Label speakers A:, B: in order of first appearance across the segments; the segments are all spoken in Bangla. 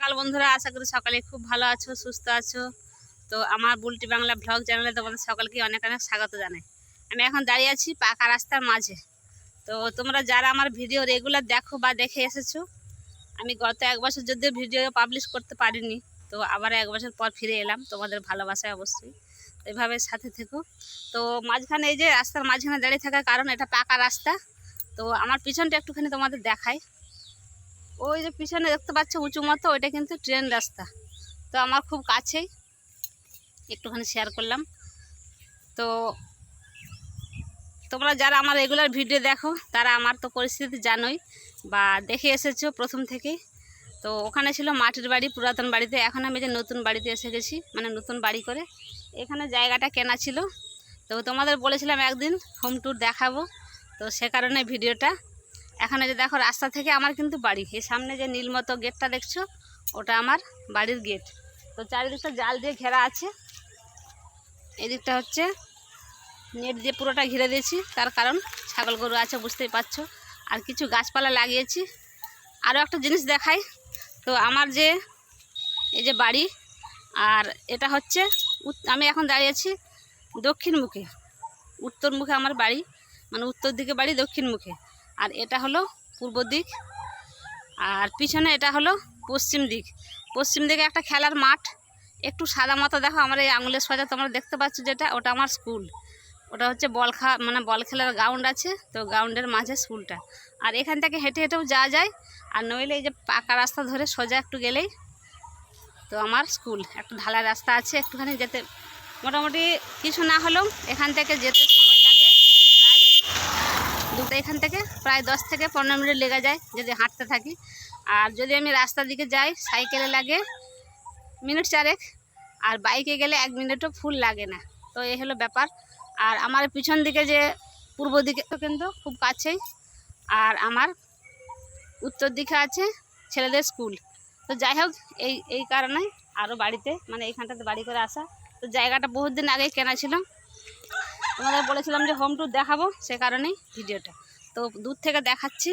A: সকাল বন্ধুরা, আশা করি সকালে খুব ভালো আছো, সুস্থ আছো। তো আমার বুলটি বাংলা ব্লগ চ্যানেলে তোমাদের সকলকে অনেক অনেক স্বাগত জানাই। আমি এখন দাঁড়িয়ে আছি পাকা রাস্তার মাঝে। তো তোমরা যারা আমার ভিডিও রেগুলার দেখো বা দেখে এসেছ, আমি গত এক বছর যদিও ভিডিও পাবলিশ করতে পারিনি, তো আবার এক বছর পর ফিরে এলাম তোমাদের ভালোবাসায় অবশ্যই। এভাবে সাথে থেকো। তো মাঝখানে এই যে রাস্তার মাঝখানে দাঁড়িয়ে থাকার কারণ, এটা পাকা রাস্তা। তো আমার পিছনটা একটুখানি তোমাদের দেখাই। ওই যে পিছনে দেখতে পাচ্ছ উঁচু মতো ওইটা কিন্তু ট্রেন রাস্তা। তো আমার খুব কাছেই। একটুখানি শেয়ার করলাম। তো তোমরা যারা আমার রেগুলার ভিডিও দেখো, তারা আমার তো পরিস্থিতি জানোই বা দেখে এসেছ প্রথম থেকেই। তো ওখানে ছিল মাটির বাড়ি, পুরাতন বাড়িতে। এখন আমি যে নতুন বাড়িতে এসে গেছি মানে নতুন বাড়ি করে। এখানে জায়গাটা কেনা ছিল। তো তোমাদের বলেছিলাম একদিন হোম ট্যুর দেখাবো। তো সে কারণে ভিডিওটা এখানে যে দেখো রাস্তা থেকে আমার কিন্তু বাড়ি। এই সামনে যে নীল মতো গেটটা দেখছ, ওটা আমার বাড়ির গেট। তো চারিদিকটা জাল দিয়ে ঘেরা আছে। এদিকটা হচ্ছে নেট দিয়ে পুরোটা ঘিরে দিয়েছি। তার কারণ ছাগল গরু আছে, বুঝতেই পারছ। আর কিছু গাছপালা লাগিয়েছি। আরও একটা জিনিস দেখাই। তো আমার যে, এই যে বাড়ি, আর এটা হচ্ছে আমি এখন দাঁড়িয়েছি দক্ষিণ মুখে উত্তর মুখে আমার বাড়ি মানে উত্তর দিকে বাড়ি দক্ষিণ মুখে আর এটা হলো পূর্ব দিক। আর পিছনে এটা হলো পশ্চিম দিক। পশ্চিম দিকে একটা খেলার মাঠ। একটু সাদা মতো দেখো, আমার এই আঙুলের সোজা তোমরা দেখতে পাচ্ছ যেটা, ওটা আমার স্কুল। ওটা হচ্ছে বল খা মানে বল খেলার গ্রাউন্ড আছে, তো গ্রাউন্ডের মাঝে স্কুলটা। আর এখান থেকে হেঁটে হেঁটেও যাওয়া যায়। আর নইলে এই যে পাকা রাস্তা ধরে সোজা একটু গেলেই তো আমার স্কুল। একটু ঢালাই রাস্তা আছে, একটুখানি যেতে। মোটামুটি কিছু না হলেও এখান থেকে যেতে দুটো এখান থেকে, প্রায় দশ থেকে পনেরো মিনিট লেগে যায় যদি হাঁটতে থাকি। আর যদি আমি রাস্তার দিকে যাই, সাইকেলে লাগে মিনিট চারেক, আর বাইকে গেলে এক মিনিটও ফুল লাগে না। তো এই হলো ব্যাপার। আর আমার পিছন দিকে যে পূর্ব দিকে তো কিন্তু খুব কাছেই, আর আমার উত্তর দিকে আছে ছেলেদের স্কুল। তো যাই হোক, এই এই কারণে আরও বাড়িতে মানে এইখানটাতে বাড়ি করে আসা। তো জায়গাটা বহুত দিন আগেই কেনা ছিল। তোমাদের বলেছিলাম যে হোম ট্যুর দেখাবো সে কারণেই ভিডিওটা। তো দূর থেকে দেখাচ্ছি।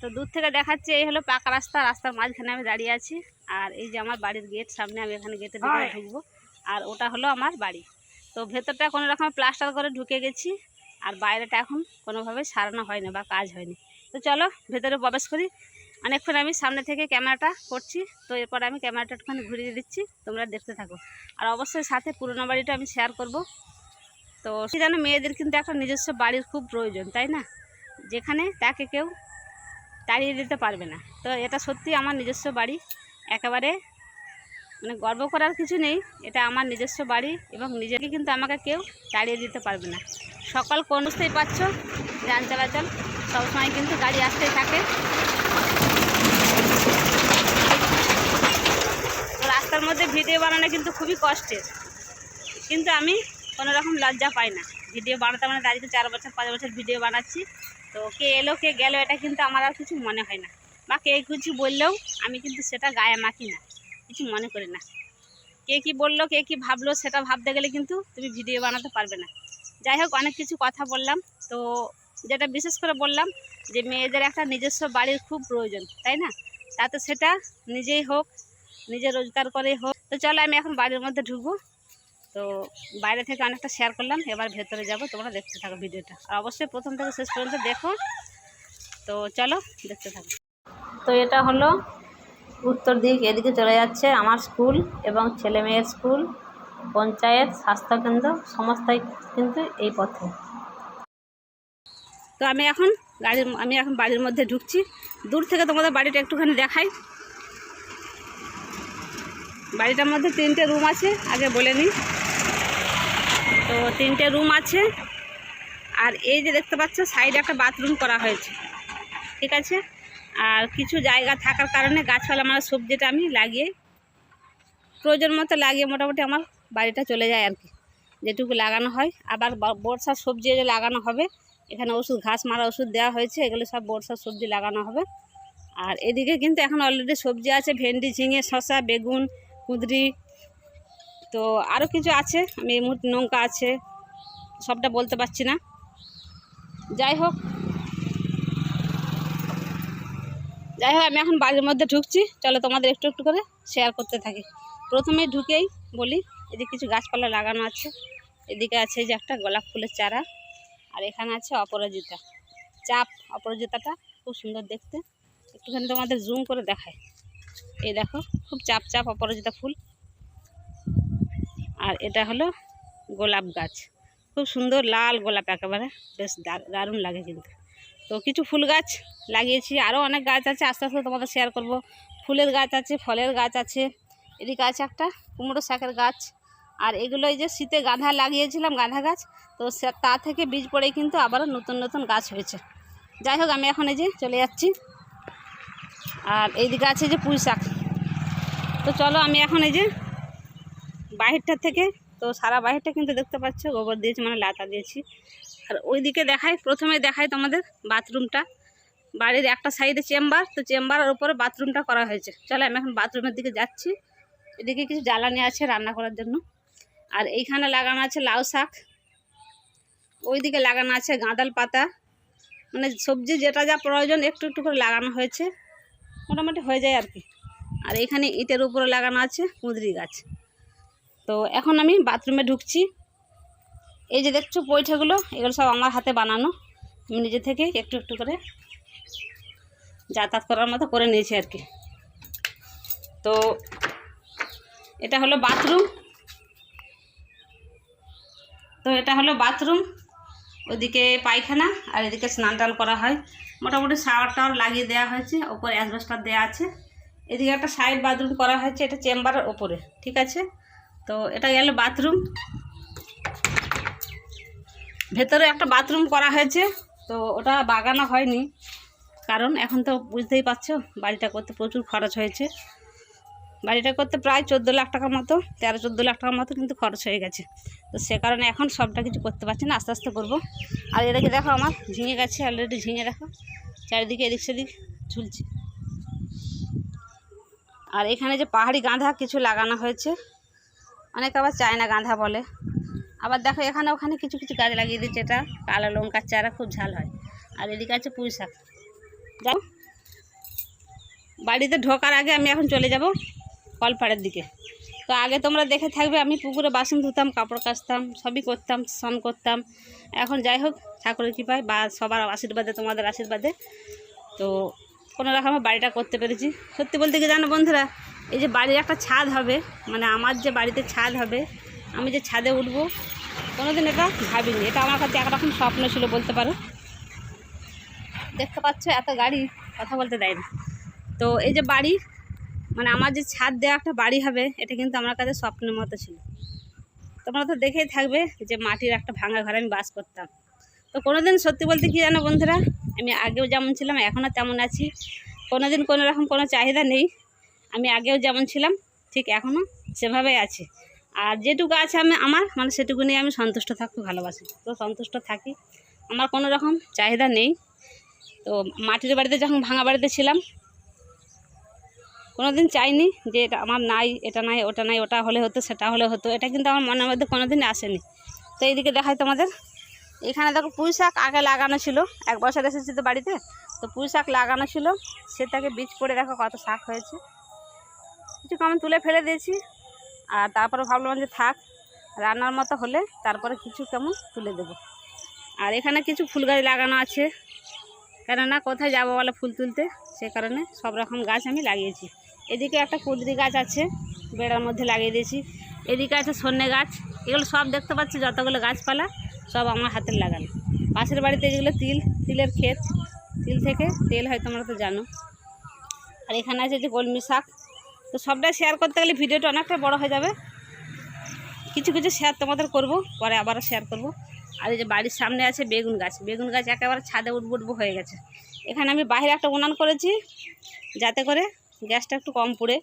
A: তো দূর থেকে দেখাচ্ছি এই হলো পাকা রাস্তা রাস্তার মাঝখানে আমি দাঁড়িয়ে আছি। আর এই যে আমার বাড়ির গেট সামনে আমি এখানে দিকে ঢুকবো। আর ওটা হলো আমার বাড়ি। তো ভেতরটা কোনো রকম প্লাস্টার করে ঢুকে গেছি আর বাইরেটা এখন কোনোভাবে সারানো হয় না বা কাজ হয়নি। তো চলো ভেতরে প্রবেশ করি। অনেকক্ষণ আমি সামনে থেকে ক্যামেরাটা করছি, তো এরপর আমি ক্যামেরাটা একটুখানি ঘুরিয়ে দিচ্ছি, তোমরা দেখতে থাকো। আর অবশ্যই সাথে পুরোনো বাড়িটা আমি শেয়ার করব। তো সে জানো, মেয়েদের কিন্তু একটা নিজস্ব বাড়ির খুব প্রয়োজন, তাই না? যেখানে তাকে কেউ তাড়িয়ে দিতে পারবে না। তো এটা সত্যি আমার নিজস্ব বাড়ি, একেবারে মানে গর্ব করার কিছু নেই, এটা আমার নিজস্ব বাড়ি এবং নিজেকে কিন্তু আমাকে কেউ তাড়িয়ে দিতে পারবে না। সকাল কোন বুঝতেই পারছ যান চলাচল, সবসময় কিন্তু গাড়ি আসতেই থাকে। তো রাস্তার মধ্যে ভিডিও বানানো কিন্তু খুবই কষ্টের। কিন্তু আমি কোনো রকম লজ্জা পাই না। ভিডিও বানাতে মানে দাঁড়িয়ে চার বছর, পাঁচ বছর ভিডিও বানাচ্ছি। তো কে এলো, কে গেল, এটা কিন্তু আমার আর কিছু মনে হয় না। বা কে কিছু বললেও আমি কিন্তু সেটা গায়ে মাখি না। কিছু মনে করি না। কে কি বলল, কে কি ভাবলো, সেটা ভাবতে গেলে কিন্তু তুমি ভিডিও বানাতে পারবে না। যাই হোক, অনেক কিছু কথা বললাম। তো যেটা বিশেষ করে বললাম যে, মেয়েদের একটা নিজস্ব বাড়ির খুব প্রয়োজন, তাই না? তাতে সেটা নিজেই হোক নিজে রোজগার করেই হোক। তো চলো আমি এখন বাড়ির মধ্যে ঢুকবো। তো বাইরে থেকে অনেকটা শেয়ার করলাম, এবার ভেতরে যাব, তোমরা দেখতে থাকো ভিডিওটা। আর অবশ্যই প্রথম থেকে শেষ পর্যন্ত দেখো। তো চলো দেখতে থাকো। তো এটা হলো উত্তর দিক, এদিকে চলে যাচ্ছে আমার স্কুল এবং ছেলে মেয়ের স্কুল, পঞ্চায়েত, স্বাস্থ্যকেন্দ্র, সমস্তই কিন্তু এই পথে। তো আমি এখন গাড়ির, আমি এখন বাড়ির মধ্যে ঢুকছি। দূর থেকে তোমাদের বাড়িটা একটুখানি দেখাই। বাড়িটার মধ্যে তিনটে রুম আছে, আগে বলে নিই। তো তিনটে রুম আছে, আর এই যে দেখতে পাচ্ছ, সাইডে একটা বাথরুম করা হয়েছে, ঠিক আছে? আর কিছু জায়গা থাকার কারণে গাছপালা আমার সবজিটা আমি লাগিয়ে, প্রয়োজন মতো লাগিয়ে মোটামুটি আমার বাড়িটা চলে যায় আর কি। যেটুকু লাগানো হয়। আবার বর্ষার সবজি যে লাগানো হবে, এখানে ওষুধ, ঘাস মারা ওষুধ দেওয়া হয়েছে, এগুলো সব বর্ষার সবজি লাগানো হবে। আর এদিকে কিন্তু এখন অলরেডি সবজি আছে, ভেন্ডি, ঝিঙে, শসা, বেগুন কুঁদরি। তো আরও কিছু আছে, আমি এই মুহূর্তে লঙ্কা আছে, সবটা বলতে পারছি না। যাই হোক। যাই হোক, আমি এখন বাড়ির মধ্যে ঢুকছি, চলো তোমাদের একটু একটু করে শেয়ার করতে থাকি। প্রথমে ঢুকেই বলি, এদিকে কিছু গাছপালা লাগানো আছে, এদিকে আছে এই যে একটা গোলাপ ফুলের চারা, আর এখানে আছে অপরাজিতা। চাপ অপরাজিতাটা খুব সুন্দর দেখতে। একটুখানি তোমাদের জুম করে দেখায় এই দেখো, খুব চাপ চাপ অপরাজিতা ফুল। আর এটা হলো গোলাপ গাছ। খুব সুন্দর লাল গোলাপ একেবারে, বেশ দার- দারুণ লাগে কিন্তু। তো কিছু ফুল গাছ লাগিয়েছি আরও অনেক গাছ আছে, আস্তে আস্তে তোমাদের শেয়ার করব। ফুলের গাছ আছে, ফলের গাছ আছে, এদিকে আছে একটা কুমড়ো শাকের গাছ। আর এগুলো এই যে শীতে গাঁধা লাগিয়েছিলাম, গাঁধা গাছ, তো তা থেকে বীজ পড়ে কিন্তু আবারও নতুন নতুন গাছ হয়েছে। যাই হোক, আমি এখন এই যে চলে যাচ্ছি। আর এইদিকে আছে যে পুঁই শাক। তো চলো আমি এখন এই যে বাহিরটা থেকে, তো সারা বাহিরটা কিন্তু দেখতে পাচ্ছ, গোবর দিয়েছি মানে লাতা দিয়েছি। আর ওইদিকে দেখাই, প্রথমে দেখাই তোমাদের বাথরুমটা। বাড়ির একটা সাইডে চেম্বার, তো চেম্বারের উপরে বাথরুমটা করা হয়েছে। চলো আমি এখন বাথরুমের দিকে যাচ্ছি। এদিকে কিছু জ্বালানি আছে রান্না করার জন্য। আর এইখানে লাগানো আছে লাউ শাক। ওইদিকে লাগানো আছে গাঁদাল পাতা। মানে সবজি যেটা যা প্রয়োজন, একটু একটু করে লাগানো হয়েছে। মোটামুটি হয়ে যায় আর কি। আর এখানে ইটের উপরে লাগানো আছে কুঁদরি গাছ। তো এখন আমি বাথরুমে ঢুকছি। এই যে দেখছ পৈঠাগুলো এগুলো সব আমার হাতে বানানো। আমি নিজে থেকে একটু একটু করে যাতায়াত করার মতো করে নিয়েছি আর কি। তো এটা হলো বাথরুম। তো এটা হলো বাথরুম। ওদিকে পায়খানা আর এদিকে স্নান টান করা হয়। মোটামুটি শাওয়ার টাওয়ার লাগিয়ে দেওয়া হয়েছে, ওপরে অ্যাসবেস্টার দেওয়া আছে। এদিকে একটা সাইড বাথরুম করা হয়েছে, এটা চেম্বারের ওপরে, ঠিক আছে? তো এটা গেল বাথরুম ভেতরে একটা বাথরুম করা হয়েছে, তো ওটা বাগানো হয়নি। কারণ এখন তো বুঝতেই পারছ, বাড়িটা করতে প্রচুর খরচ হয়েছে। বাড়িটা করতে প্রায় চোদ্দ লাখ টাকার মতো, তেরো চোদ্দ লাখ টাকার মতো কিন্তু খরচ হয়ে গেছে। তো সে কারণে এখন সবটা কিছু করতে পারছি না, আস্তে আস্তে করব। আর এদিকে দেখো আমার, ঝিঙে গেছে অলরেডি ঝিঙে দেখো, চারিদিকে এদিক সেদিক ঝুলছে। আর এখানে যে পাহাড়ি গাঁধা কিছু লাগানো হয়েছে, অনেক আবার চায়না গাঁধা বলে। আবার দেখো এখানে ওখানে কিছু কিছু গাছ লাগিয়ে দিচ্ছে এটা কালো লঙ্কার চারা, খুব ঝাল হয়। আর এদিকে আছে পুঁই শাক। বাড়িতে ঢোকার আগে আমি এখন চলে যাব। কলপাড়ের দিকে। তো আগে তোমরা দেখে থাকবে, আমি পুকুরে বাসন ধুতাম, কাপড় কাচতাম, সবই করতাম, স্নান করতাম। এখন যাই হোক, ঠাকুরের কৃপায় বা সবার আশীর্বাদে, তোমাদের আশীর্বাদে। তো কোনো রকম বাড়িটা করতে পেরেছি। সত্যি বলতে কি জানো বন্ধুরা, এই যে বাড়ির একটা ছাদ হবে মানে আমার যে বাড়িতে ছাদ হবে, আমি যে ছাদে উঠবো, কোনোদিন এটা ভাবিনি। এটা আমার কাছে একরকম স্বপ্ন ছিল বলতে পারো। দেখতে পাচ্ছ, এত গাড়ি, কথা বলতে দেয় না। তো এই যে বাড়ি মানে আমার যে ছাদ দেওয়া একটা বাড়ি হবে, এটা কিন্তু আমার কাছে স্বপ্নের মতো ছিল। তোমরা তো দেখেই থাকবে যে মাটির একটা ভাঙা ঘরে আমি বাস করতাম। তো কোনোদিন সত্যি বলতে কি জানো বন্ধুরা, আমি আগেও যেমন ছিলাম, এখনও তেমন আছি। কোনোদিন কোনো রকম কোনো চাহিদা নেই। আমি আগেও যেমন ছিলাম, ঠিক এখনও সেভাবেই আছে। আর যেটুকু আছে আমি আমার মানে সেটুকু নিয়ে আমি সন্তুষ্ট থাকতে ভালোবাসি। তো সন্তুষ্ট থাকি, আমার কোনো রকম চাহিদা নেই। তো মাটির বাড়িতে যখন ভাঙা বাড়িতে ছিলাম কোনো দিন চাইনি যে এটা আমার নাই, এটা নাই, ওটা নাই, ওটা হলে হতো, সেটা হলে হতো। এটা কিন্তু আমার মনের মধ্যে কোনো দিন আসেনি। তো এইদিকে দেখাই তোমাদের। এখানে দেখো পুঁই শাক আগে লাগানো ছিল। এক বছর এসেছি তো বাড়িতে। তো পুঁই শাক লাগানো ছিল। সেটাকে বীজ পড়ে দেখো কত শাক হয়েছে। কিছু আমি তুলে ফেলে দিয়েছি। আর তারপরে ভাবলাম যে থাক, রান্নার মতো হলে তারপরে কিছু কেমন তুলে দেব। আর এখানে কিছু ফুল গাছ লাগানো আছে। কেননা কোথায় যাব বলে ফুল তুলতে? সে কারণে সব রকম গাছ আমি লাগিয়েছি। এদিকে একটা কুদরি গাছ আছে, বেড়ার মধ্যে লাগিয়ে দিয়েছি। এদিকে আছে সন্নে গাছ, এগুলো সব দেখতে পাচ্ছি যতগুলো গাছপালা, সব আমার হাতের লাগানো। পাশের বাড়িতে যেগুলো তিল, তিলের ক্ষেত, তিল থেকে তেল হয় তোমরা তো জানো। আর এখানে আছে যে কলমি শাক। তো সবটাই শেয়ার করতে গেলে ভিডিওটা অনেকটা বড় হয়ে যাবে। কিছু কিছু শেয়ার তোমাদের করব, পরে আবারও শেয়ার করব। আর এই যে বাড়ির সামনে আছে বেগুন গাছ। বেগুন গাছ একেবারে ছাদে উঠবো উঠবো হয়ে গেছে। এখানে আমি বাইরে একটা উনান করেছি, যাতে করে গ্যাসটা একটু কম পুড়ে।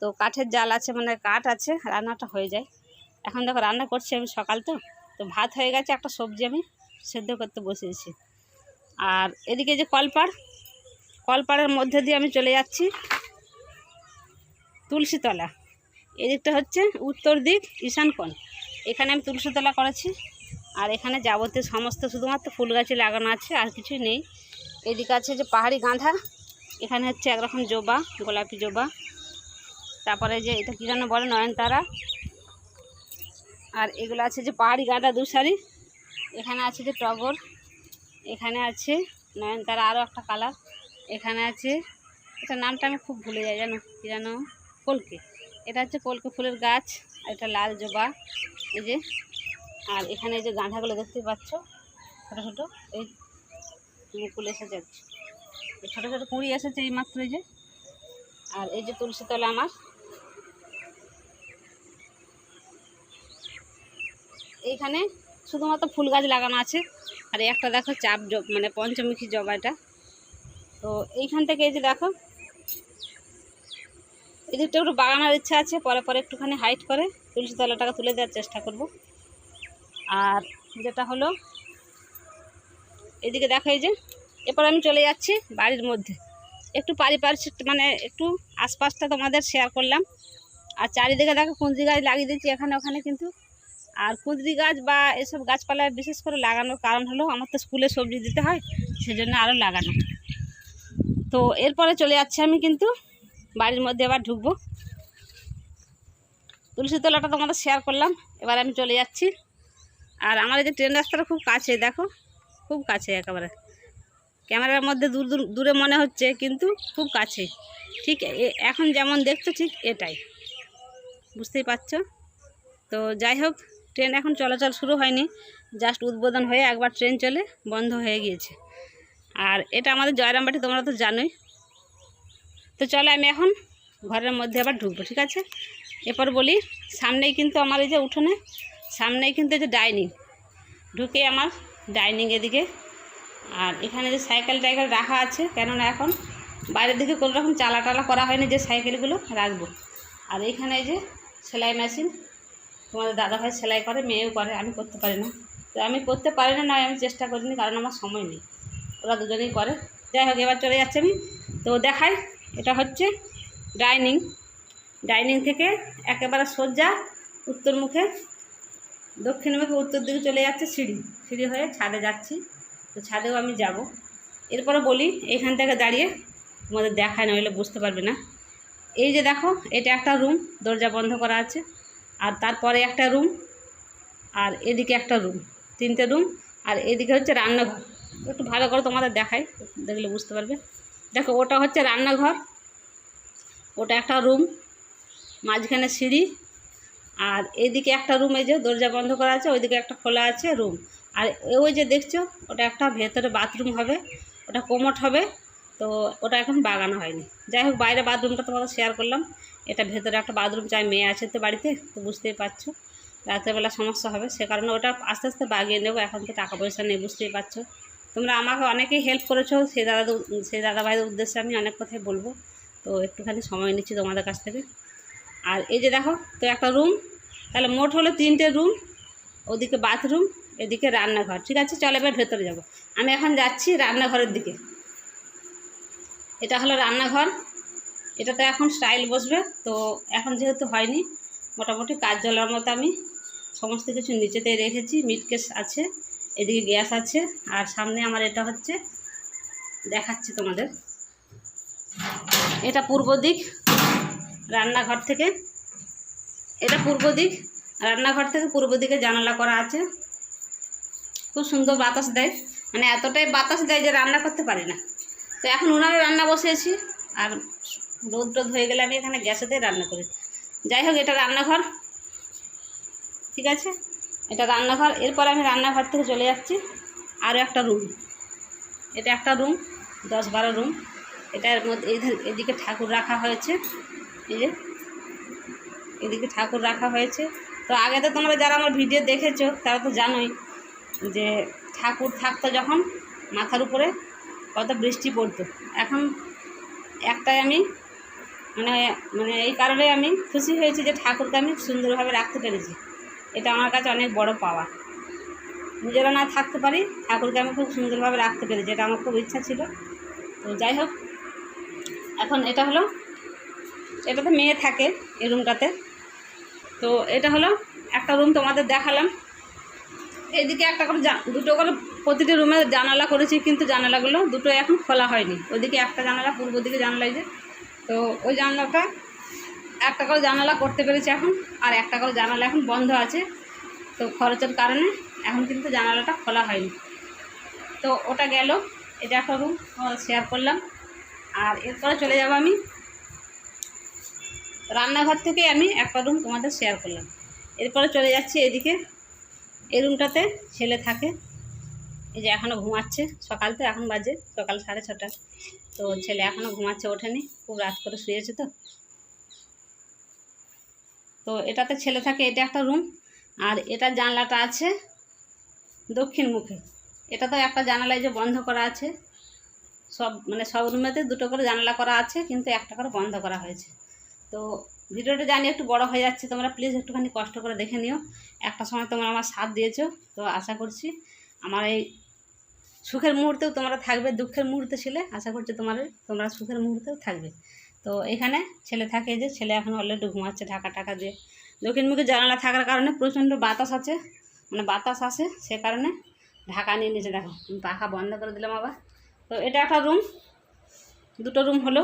A: তো কাঠের জাল আছে মানে কাঠ আছে, রান্নাটা হয়ে যায়। এখন দেখো রান্না করছি আমি সকাল তো তো ভাত হয়ে গেছে, একটা সবজি আমি সেদ্ধ করতে বসিয়েছি আর এদিকে যে কলপাড়, কলপাড়ের মধ্যে দিয়ে আমি চলে যাচ্ছি তুলসীতলা। এদিকটা হচ্ছে উত্তর দিক ঈশান কোণ। এখানে আমি তুলসীতলা করেছি। আর এখানে যাবতীয় সমস্ত শুধুমাত্র ফুল গাছে লাগানো আছে, আর কিছুই নেই। এদিকে আছে যে পাহাড়ি গাঁধা এখানে হচ্ছে একরকম জবা, গোলাপি জবা। তারপরে যে এটা কী যেন বলে নয়নতারা। আর এগুলো আছে যে পাহাড়ি গাঁদা দু সারি এখানে আছে যে টগর। এখানে আছে নয়নতারা আরও একটা কালার। এখানে আছে, এটা নামটা আমি খুব ভুলে যাই জানো, কী জানো? কলকে। এটা হচ্ছে কলকে ফুলের গাছ, আর এটা লাল জবা, এই যে। আর এখানে যে গাঁধাগুলো দেখতে পাচ্ছ, ছোটো ছোটো, এই মুকুল এসে যাচ্ছে। ছোটো ছোটো কুঁড়ি এসেছে এই মাত্র যে। আর এই যে তুলসী তলা আমার। এইখানে শুধুমাত্র ফুল গাছ লাগানো আছে। আর একটা দেখো চাপ জব মানে পঞ্চমুখী জবা এটা। তো এইখান থেকে এই যে দেখো। এদিকটা একটু বাগানোর ইচ্ছা আছে, পরে পরে একটুখানি হাইট করে তুলসী তলাটাকে তুলে দেওয়ার চেষ্টা করব। আর যেটা হলো, এদিকে দেখো এই যে এরপর আমি চলে যাচ্ছি বাড়ির মধ্যে। একটু পারিপার্শ্বিক মানে একটু আশপাশটা তোমাদের শেয়ার করলাম। আর চারিদিকে দেখো কুঁদরি গাছ লাগিয়ে দিচ্ছি এখানে ওখানে কিন্তু। আর কুঁদরি গাছ বা এসব গাছপালা বিশেষ করে লাগানোর কারণ হলো আমার তো স্কুলে সবজি দিতে হয়, সেজন্য আরও লাগানো। তো এরপরে চলে যাচ্ছি আমি কিন্তু বাড়ির মধ্যে আবার ঢুকবো। তুলসী তলাটা তোমাদের শেয়ার করলাম, এবার আমি চলে যাচ্ছি। আর আমার এই যে ট্রেন রাস্তাটা খুব কাছে, দেখো, খুব কাছে একেবারে। ক্যামেরার মধ্যে দূর দূর, দূরে মনে হচ্ছে, কিন্তু খুব কাছে। ঠিক এখন যেমন দেখছ, ঠিক এটাই। বুঝতেই পারছ? তো যাই হোক, ট্রেন এখন চলাচল শুরু হয়নি। জাস্ট উদ্বোধন হয়ে একবার ট্রেন চলে বন্ধ হয়ে গিয়েছে। আর এটা আমাদের জয়রামবাটি, তোমরা তো জানোই। তো চলো আমি এখন ঘরের মধ্যে আবার ঢুকবো, ঠিক আছে? এরপর বলি, সামনেই কিন্তু আমার এই যে উঠোনে, সামনেই কিন্তু এই যে ডাইনিং। ঢুকে আমার ডাইনিং এদিকে আর এখানে যে সাইকেল টাইকেল রাখা আছে, কেননা এখন বাইরের দিকে কোনো রকম চালা টালা করা হয়নি যে সাইকেলগুলো রাখব। আর এখানে যে সেলাই মেশিন, তোমাদের দাদাভাই সেলাই করে, মেয়েও করে, আমি করতে পারি না। তো আমি করতে পারি না, নয় আমি চেষ্টা করিনি, কারণ আমার সময় নেই। ওরা দুজনেই করে। যাই হোক, এবার চলে যাচ্ছে আমি। তো দেখাই, এটা হচ্ছে ডাইনিং। ডাইনিং থেকে একেবারে সোজা উত্তর মুখে, দক্ষিণ মুখে উত্তর দিকে চলে যাচ্ছে সিঁড়ি। সিঁড়ি হয়ে ছাদে যাচ্ছি। তো ছাদেও আমি যাব। এরপরে বলি, এখান থেকে দাঁড়িয়ে তোমাদের দেখায় নইলে বুঝতে পারবে না। এই যে দেখো, এটা একটা রুম, দরজা বন্ধ করা আছে। আর তারপরে একটা রুম, আর এদিকে একটা রুম, তিনটে রুম, আর এদিকে হচ্ছে রান্নাঘর। একটু ভালো করে তোমাদের দেখাই, দেখলে বুঝতে পারবে। দেখো, ওটা হচ্ছে রান্নাঘর, ওটা একটা রুম, মাঝখানে সিঁড়ি, আর এদিকে একটা রুম, এই যে দরজা বন্ধ করা আছে, ওইদিকে একটা খোলা আছে রুম। আর ওই যে দেখছ, ওটা একটা ভেতরে বাথরুম হবে, ওটা কোমট হবে, তো ওটা এখন বাগানো হয়নি। যাই হোক, বাইরে বাথরুমটা তোমাদের শেয়ার করলাম। এটা ভেতরে একটা বাথরুম চাই মেয়ে আছে তো বাড়িতে, তো বুঝতেই পারছ। রাত্রেবেলা সমস্যা হবে, সে কারণে ওটা আস্তে আস্তে বাগিয়ে নেব, এখন তো টাকা পয়সা নেই, বুঝতেই পারছ। তোমরা আমাকে অনেকেই হেল্প করেছ, সেই দাদা সেই দাদা ভাইদের উদ্দেশ্যে আমি অনেক কথাই বলব। তো একটুখানি সময় নিচ্ছি তোমাদের কাছ থেকে। আর এই যে দেখো, তো একটা রুম তাহলে মোট হলো তিনটে রুম ওদিকে বাথরুম এদিকে রান্নাঘর, ঠিক আছে? চলো এবার ভেতরে যাব। আমি এখন যাচ্ছি রান্নাঘরের দিকে। এটা হলো রান্নাঘর। এটাতে এখন স্টাইল বসবে, তো এখন যেহেতু হয়নি, মোটামুটি কাজ চলার মতো আমি সমস্ত কিছু নিচেতেই রেখেছি, মিট কেস আছে, এদিকে গ্যাস আছে, আর সামনে আমার এটা হচ্ছে, দেখাচ্ছি তোমাদের। এটা পূর্ব দিক রান্নাঘর থেকে। এটা পূর্ব দিক, রান্নাঘর থেকে পূর্ব দিকে জানালা করা আছে। খুব সুন্দর বাতাস দেয়। মানে এতটাই বাতাস দেয় যে রান্না করতে পারি না। তো এখন উনারে রান্না বসিয়েছি আর রোদ রোদ হয়ে গেলে আমি এখানে গ্যাসেতেই রান্না করি। যাই হোক, এটা রান্নাঘর। ঠিক আছে? এটা রান্নাঘর। এরপর আমি রান্নাঘর থেকে চলে যাচ্ছি। আরও একটা রুম। এটা একটা রুম, দশ বারো রুম। এটার মধ্যে এদিকে ঠাকুর রাখা হয়েছে। এই যে, এদিকে ঠাকুর রাখা হয়েছে। তো আগে তো তোমরা যারা আমার ভিডিও দেখেছ, তারা তো জানোই যে ঠাকুর থাকতো যখন মাথার উপরে, কত বৃষ্টি পড়তো। এখন একটাই আমি মানে মানে এই কারণে আমি খুশি হয়েছি যে ঠাকুরকে আমি সুন্দরভাবে রাখতে পেরেছি। এটা আমার কাছে অনেক বড় পাওয়া। নিজেরা না থাকতে পারি, ঠাকুরকে আমি খুব সুন্দরভাবে রাখতে পেরেছি, এটা আমার খুব ইচ্ছা ছিল। তো যাই হোক, এখন এটা হলো, এটাতে মেয়ে থাকে এই রুমটাতে তো এটা হলো একটা রুম তোমাদের দেখালাম। এদিকে একটা করে দুটো করে প্রতিটি রুমে জানালা করেছি, কিন্তু জানালাগুলো দুটো এখন খোলা হয়নি। ওইদিকে একটা জানালা, পূর্ব দিকে জানালা এই যে। তো ওই জানালাটা একটা করে জানালা করতে পেরেছি এখন, আর একটা করে জানালা এখন বন্ধ আছে। তো খরচের কারণে এখন কিন্তু জানালাটা খোলা হয়নি। তো ওটা গেল, এটা একটা রুম শেয়ার করলাম। আর এরপরে চলে যাব আমি। রান্নাঘর থেকে আমি একটা রুম তোমাদের শেয়ার করলাম। এরপরে চলে যাচ্ছি এদিকে। এই রুমটাতে ছেলে থাকে। এই যে এখনও ঘুমাচ্ছে, সকাল তো এখন বাজে, সকাল সাড়ে ছটা। তো ছেলে এখনও ঘুমাচ্ছে, ওঠেনি, খুব রাত করে শুয়েছে তো। তো এটাতে ছেলে থাকে, এটা একটা রুম আর এটার জানলাটা আছে দক্ষিণ মুখে। এটা তো একটা জানালায় যে বন্ধ করা আছে। সব মানে সব রুমেতে দুটো করে জানালা করা আছে, কিন্তু একটা করে বন্ধ করা হয়েছে। তো ভিডিওটা জানি একটু বড় হয়ে যাচ্ছে, তোমরা প্লিজ একটুখানি কষ্ট করে দেখে নিও। একটা সময় তোমরা আমার সাথ দিয়েছ, তো আশা করছি আমার এই সুখের মুহূর্তেও তোমরা থাকবে, দুঃখের মুহূর্তে ছিলে, আশা করছি তোমার তোমরা সুখের মুহূর্তেও থাকবে। তো এখানে ছেলে থাকে যে, ছেলে এখন অলরেডি ঘুমাচ্ছে ঢাকা টাকা দিয়ে। দক্ষিণমুখী জানালা থাকার কারণে প্রচণ্ড বাতাস আছে মানে বাতাস আসে, সে কারণে ঢাকা নিয়ে নিচে দেখো, পাখা বন্ধ করে দিলাম আবার। তো এটা একটা রুম দুটো রুম হলো।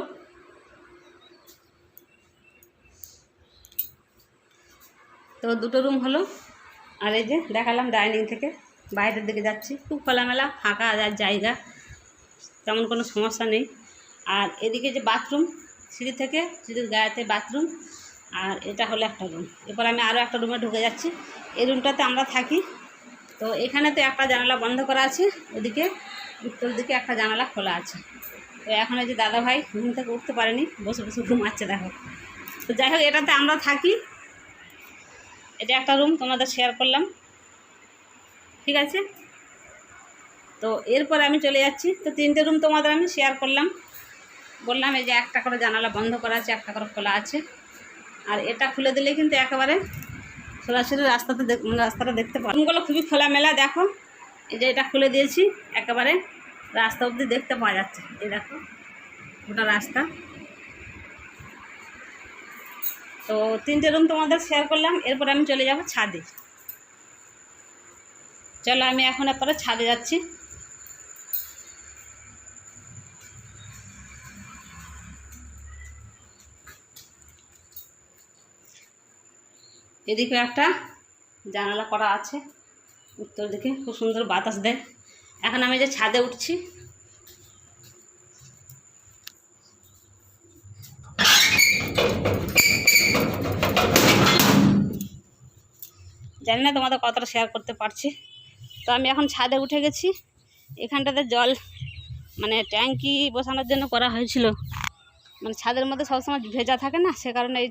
A: তো দুটো রুম হলো। আর এই যে দেখালাম ডাইনিং থেকে। বাইরের দিকে যাচ্ছি। খুব খোলামেলা, ফাঁকা আর জায়গা। তেমন কোনো সমস্যা নেই। আর এদিকে যে বাথরুম, সিঁড়ি থেকে সিঁড়ির গায়েতে বাথরুম। আর এটা হলো একটা রুম। এরপর আমি আরও একটা রুমে ঢুকে যাচ্ছি। এই রুমটাতে আমরা থাকি। তো এখানে তো একটা জানালা বন্ধ করা আছে। ওদিকে উত্তর দিকে একটা জানালা খোলা আছে। তো এখন এই যে দাদা ভাই ঘুম থেকে উঠতে পারেনি। বসে বসে ঘুমাচ্ছে দেখো। তো যাই হোক, এটাতে আমরা থাকি। এটা একটা রুম তোমাদের শেয়ার করলাম। ঠিক আছে? তো এরপরে আমি চলে যাচ্ছি। তো তিনটে রুম তোমাদের আমি শেয়ার করলাম। বললাম, এই যে একটা করে জানালা বন্ধ করা আছে, একটা করে খোলা আছে। আর এটা খুলে দিলে কিন্তু একেবারে সরাসরি রাস্তাতে মানে রাস্তাটা দেখতে পাবো রুমগুলো খুবই খোলামেলা, দেখো। এই যে এটা খুলে দিয়েছি, একেবারে রাস্তা অবধি দেখতে পাওয়া যাচ্ছে। এই দেখো ওটা রাস্তা। তো তিনটে রুম তোমাদের শেয়ার করলাম, এরপর আমি চলে যাব ছাদে। চলো আমি এখন এরপরে ছাদে যাচ্ছি। এদিকে একটা জানালা করা আছে, উত্তর দিকে, খুব সুন্দর বাতাস দেয়। এখন আমি যে ছাদে উঠছি জানি না তোমাদের কতটা শেয়ার করতে পারছি। তো আমি এখন ছাদে উঠে গেছি। এখানটাতে জল মানে ট্যাঙ্কি বসানোর জন্য করা হয়েছিল। মানে ছাদের মধ্যে সবসময় ভেজা থাকে না, সে কারণে এই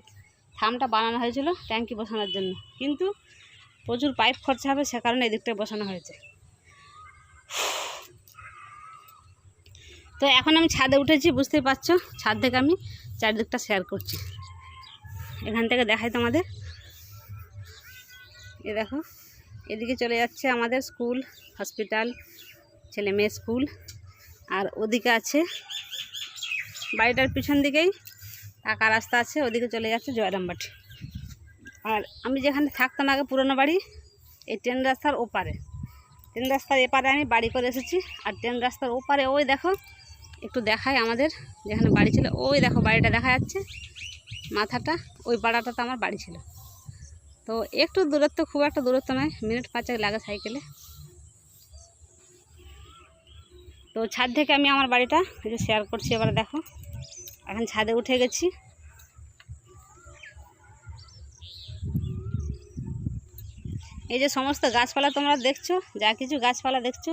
A: থামটা বানানো হয়েছিল ট্যাঙ্কি বসানোর জন্য। কিন্তু প্রচুর পাইপ খরচা হবে, সে কারণে এদিকটায় বসানো হয়েছে। তো এখন আমি ছাদে উঠেছি, বুঝতেই পারছ? ছাদ থেকে আমি চারিদিকটা শেয়ার করছি। এখান থেকে দেখাই তোমাদের। এ দেখো, এদিকে চলে যাচ্ছে আমাদের স্কুল, হসপিটাল, ছেলে মেয়ে স্কুল। আর ওদিকে আছে বাড়িটার পিছন দিকেই, পাকা রাস্তা আছে, ওদিকে চলে যাচ্ছে জয়রামবাটি আর আমি যেখানে থাকতাম আগে পুরনো বাড়ি, এই ট্রেন রাস্তার ওপারে। ট্রেন রাস্তার এপারে আমি বাড়ি করে এসেছি, আর ট্রেন রাস্তার ওপারে ওই দেখো, একটু দেখায় আমাদের, যেখানে বাড়ি ছিল, ওই দেখো বাড়িটা দেখা যাচ্ছে, মাথাটা, ওই পাড়াটাতে আমার বাড়ি ছিল। তো একটু দূরত্ব, খুব একটা দূরত্ব নয়, মিনিট পাঁচেক লাগে সাইকেলে। তো ছাদ থেকে আমি আমার বাড়িটা যে শেয়ার করছি, এবার দেখো। এখন ছাদে উঠে গেছি। এই যে সমস্ত গাছপালা তোমরা দেখছ, যা কিছু গাছপালা দেখছ,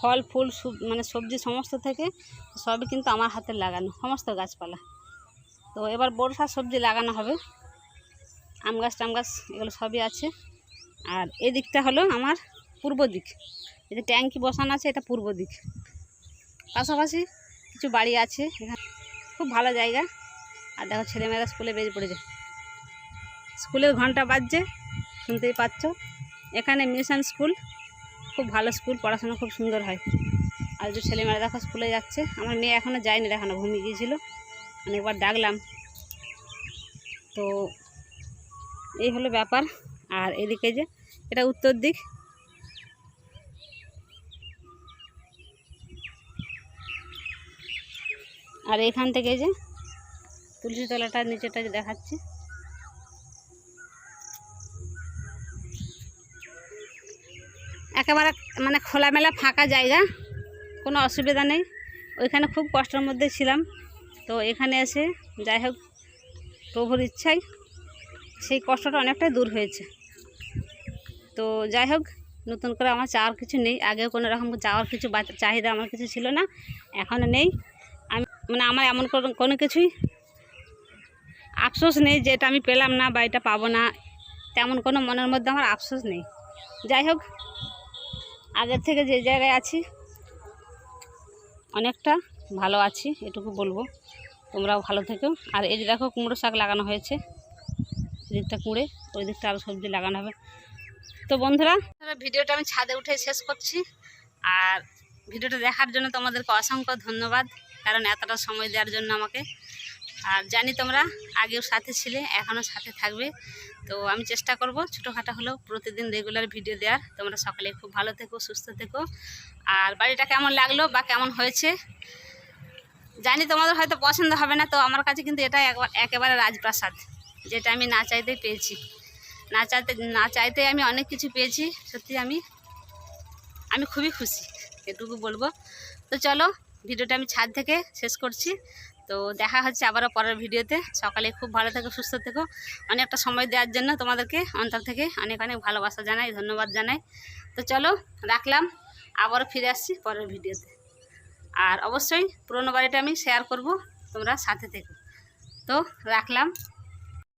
A: ফল, ফুল মানে সবজি সমস্ত থেকে, সবই কিন্তু আমার হাতে লাগানো, সমস্ত গাছপালা। তো এবার বর্ষার সবজি লাগানো হবে। আম গাছ, টাম গাছ, এগুলো সবই আছে। আর এই দিকটা হলো আমার পূর্ব দিক। এই যে ট্যাঙ্কি বসানো আছে, এটা পূর্ব দিক। পাশাপাশি কিছু বাড়ি আছে, এখানে খুব ভালো জায়গা। আর দেখো ছেলেমেয়েরা স্কুলে বেরিয়ে পড়েছে। স্কুলের ঘণ্টা বাজছে, শুনতেই পাচ্ছ। এখানে মিশন স্কুল, খুব ভালো স্কুল, পড়াশোনা খুব সুন্দর হয়। আর যে ছেলেমেয়েরা দেখো স্কুলে যাচ্ছে। আমার মেয়ে এখনও যায়নি দেখানো ঘুমিয়ে গিয়েছিল। অনেকবার ডাকলাম। তো এই হলো ব্যাপার। আর এদিকে যে, এটা উত্তর দিক। আর এখান থেকে যে, তুলসী তলাটার নিচেটা যে দেখাচ্ছি। একেবারে মানে খোলামেলা ফাঁকা জায়গা, কোনো অসুবিধা নেই। ওইখানে খুব কষ্টের মধ্যে ছিলাম। তো এখানে এসে যাই হোক, প্রভুর ইচ্ছায় সেই কষ্টটা অনেকটাই দূর হয়েছে। তো যাই হোক, নতুন করে আমার চাওয়ার কিছু নেই। আগেও কোনো রকম চাওয়ার কিছু চাহিদা আমার কিছু ছিল না এখনও নেই। আমি মানে আমার এমন কোনো কিছুই আফসোস নেই যে এটা আমি পেলাম না বা এটা পাবো না। তেমন কোনো মনের মধ্যে আমার আফসোস নেই। যাই হোক, আগের থেকে যে জায়গায় আছি, অনেকটা ভালো আছি, এটুকু বলব। তোমরাও ভালো থেকো। আর এই দেখো, কুমড়ো শাক লাগানো হয়েছে। এদিকটা কুঁড়ে ওই দিকটা আরও সবজি লাগানো হবে। তো বন্ধুরা ভিডিওটা আমি ছাদে উঠে শেষ করছি। আর ভিডিওটা দেখার জন্য তোমাদেরকে অসংখ্য ধন্যবাদ, কারণ এতটা সময় দেওয়ার জন্য আমাকে। আর জানি তোমরা আগেও সাথে ছিলে, এখনও সাথে থাকবে। তো আমি চেষ্টা করব ছোটোখাটো হলেও প্রতিদিন রেগুলার ভিডিও দেওয়ার। তোমরা সকালে খুব ভালো থেকো, সুস্থ থেকো। আর বাড়িটা কেমন লাগল বা কেমন হয়েছে? জানি তোমাদের হয়তো পছন্দ হবে না, তো আমার কাছে কিন্তু এটা একবার একেবারে রাজপ্রাসাদ। যেটা আমি না চাইতেই পেয়েছি। না চাইতে না চাইতে আমি অনেক কিছু পেয়েছি, সত্যি আমি আমি খুবই খুশি, এটুকু বলব। তো চলো, ভিডিওটা আমি ছাদ থেকে শেষ করছি। তো দেখা হচ্ছে আবারও পরের ভিডিওতে। সকালে খুব ভালো থেকো, সুস্থ থেকো। অনেকটা সময় দেওয়ার জন্য তোমাদেরকে অন্তর থেকে অনেক অনেক ভালোবাসা জানাই, ধন্যবাদ জানাই। তো চলো, রাখলাম। আবারও ফিরে আসছি পরের ভিডিওতে। আর অবশ্যই পুরোনো বাড়িটা আমি শেয়ার করব, তোমরা সাথে থেকো। তো রাখলাম।